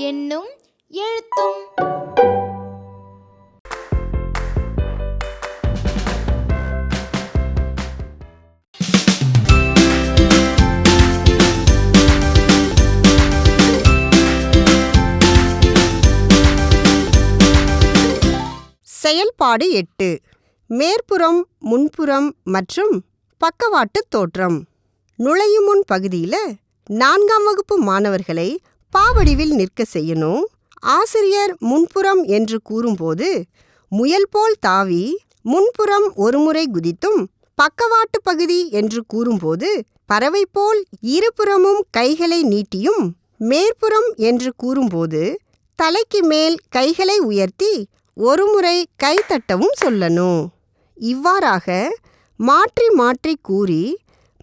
என்னும் எழுத்தும். செயல்பாடு எட்டு. மேற்புறம் முன்புறம் மற்றும் பக்கவாட்டு தோற்றம். நுழையும் முன் பகுதியில் நான்காம் வகுப்பு மாணவர்களை பாவடிவில் நிற்க செய்யணும். ஆசிரியர் முன்புறம் என்று கூறும்போது முயல் போல் தாவி முன்புறம் ஒருமுறை குதித்தும் பக்கவாட்டு பகுதி என்று கூறும்போது பறவை போல் இருபுறமும் கைகளை நீட்டியும் மேற்புறம் என்று கூறும்போது தலைக்கு மேல் கைகளை உயர்த்தி ஒருமுறை கை தட்டவும் சொல்லணும். இவ்வாறாக மாற்றி மாற்றி கூறி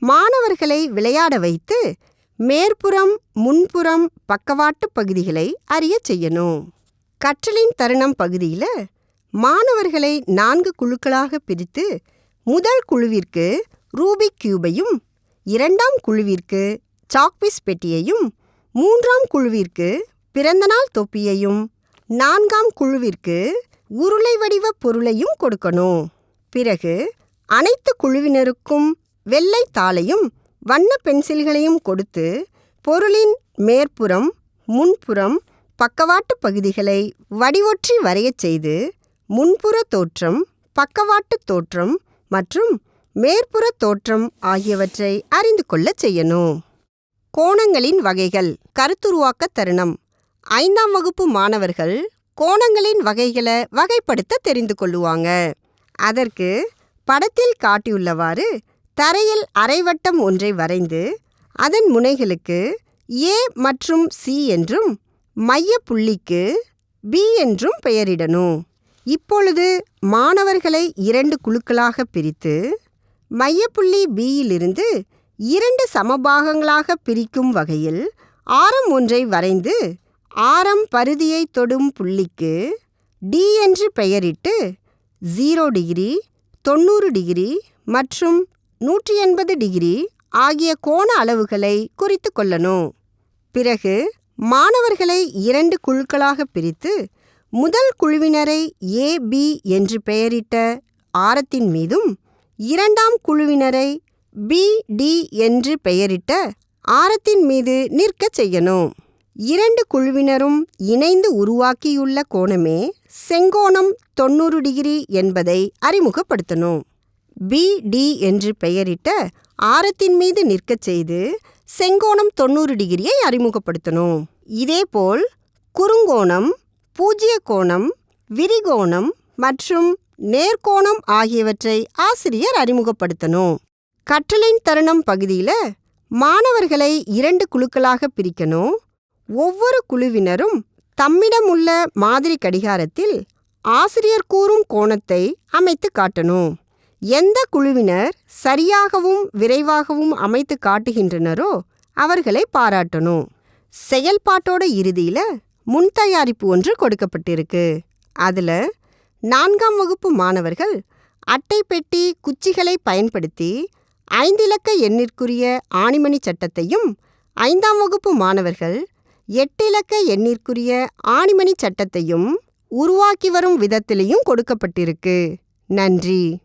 மாணவர்களை விளையாட வைத்து மேற்புறம் முன்புறம் பக்கவாட்டு பகுதிகளை அறியச் செய்யணும். கற்றலின் தருணம் பகுதியில் மாணவர்களை நான்கு குழுக்களாக பிரித்து முதல் குழுவிற்கு ரூபிக் கியூபையும் இரண்டாம் குழுவிற்கு சாக்பீஸ் பெட்டியையும் மூன்றாம் குழுவிற்கு பிறந்தநாள் தொப்பியையும் நான்காம் குழுவிற்கு உருளை வடிவ பொருளையும் கொடுக்கணும். பிறகு அனைத்து குழுவினருக்கும் வெள்ளை தாளையும் வண்ண பென்சில்களையும் கொடுத்து பொருளின் மேற்புறம் முன்புறம் பக்கவாட்டு பகுதிகளை வடிவொற்றி வரையச் செய்து முன்புற தோற்றம் பக்கவாட்டு தோற்றம் மற்றும் மேற்புற தோற்றம் ஆகியவற்றை அறிந்து கொள்ளச் செய்யணும். கோணங்களின் வகைகள் கருத்துருவாக்க தருணம். ஐந்தாம் வகுப்பு மாணவர்கள் கோணங்களின் வகைகளை வகைப்படுத்த தெரிந்து கொள்ளுவாங்க. அதற்கு படத்தில் காட்டியுள்ளவாறு தரையில் அரைவட்டம் ஒன்றை வரைந்து அதன் முனைகளுக்கு ஏ மற்றும் சி என்றும் மைய புள்ளிக்கு பி என்றும் பெயரிடணும். இப்பொழுது மாணவர்களை இரண்டு குழுக்களாக பிரித்து மையப்புள்ளி பியிலிருந்து இரண்டு சமபாகங்களாக பிரிக்கும் வகையில் ஆரம் ஒன்றை வரைந்து ஆரம் பரிதியை தொடும் புள்ளிக்கு டி என்று பெயரிட்டு ஜீரோ டிகிரி தொண்ணூறு டிகிரி மற்றும் நூற்றி எண்பது டிகிரி ஆகிய கோண அளவுகளை குறித்து கொள்ளணும். பிறகு மாணவர்களை இரண்டு குழுக்களாக பிரித்து முதல் குழுவினரை ஏ பி என்று பெயரிட்ட ஆரத்தின் மீதும் இரண்டாம் குழுவினரை பி டி என்று பெயரிட்ட ஆரத்தின் மீது நிற்கச் செய்யணும். இரண்டு குழுவினரும் இணைந்து உருவாக்கியுள்ள கோணமே செங்கோணம் தொண்ணூறு டிகிரி என்பதை அறிமுகப்படுத்தணும். பி டி என்று பெயரிட்ட ஆரத்தின் மீது நிற்கச் செய்து செங்கோணம் தொண்ணூறு டிகிரியை அறிமுகப்படுத்தணும். இதேபோல் குறுங்கோணம் பூஜ்ய கோணம் விரிகோணம் மற்றும் நேர்கோணம் ஆகியவற்றை ஆசிரியர் அறிமுகப்படுத்தணும். கற்றலின் தருணம் பகுதியில் மாணவர்களை இரண்டு குழுக்களாக பிரிக்கணும். ஒவ்வொரு குழுவினரும் தம்மிடமுள்ள மாதிரி கடிகாரத்தில் ஆசிரியர் கூறும் கோணத்தை அமைத்து காட்டணும். எந்த குழுவினர் சரியாகவும் விரைவாகவும் அமைத்து காட்டுகின்றனரோ அவர்களை பாராட்டணும். செயல்பாட்டோட இறுதியில முன்தயாரிப்பு ஒன்று கொடுக்கப்பட்டிருக்கு. அதுல நான்காம் வகுப்பு மாணவர்கள் அட்டை பெட்டி குச்சிகளை பயன்படுத்தி ஐந்திலக்க எண்ணிற்குரிய ஆணிமணி சட்டத்தையும் ஐந்தாம் வகுப்பு மாணவர்கள் எட்டிலக்க எண்ணிற்குரிய ஆணிமணி சட்டத்தையும் உருவாக்கி வரும் விதத்திலையும் கொடுக்கப்பட்டிருக்கு. நன்றி.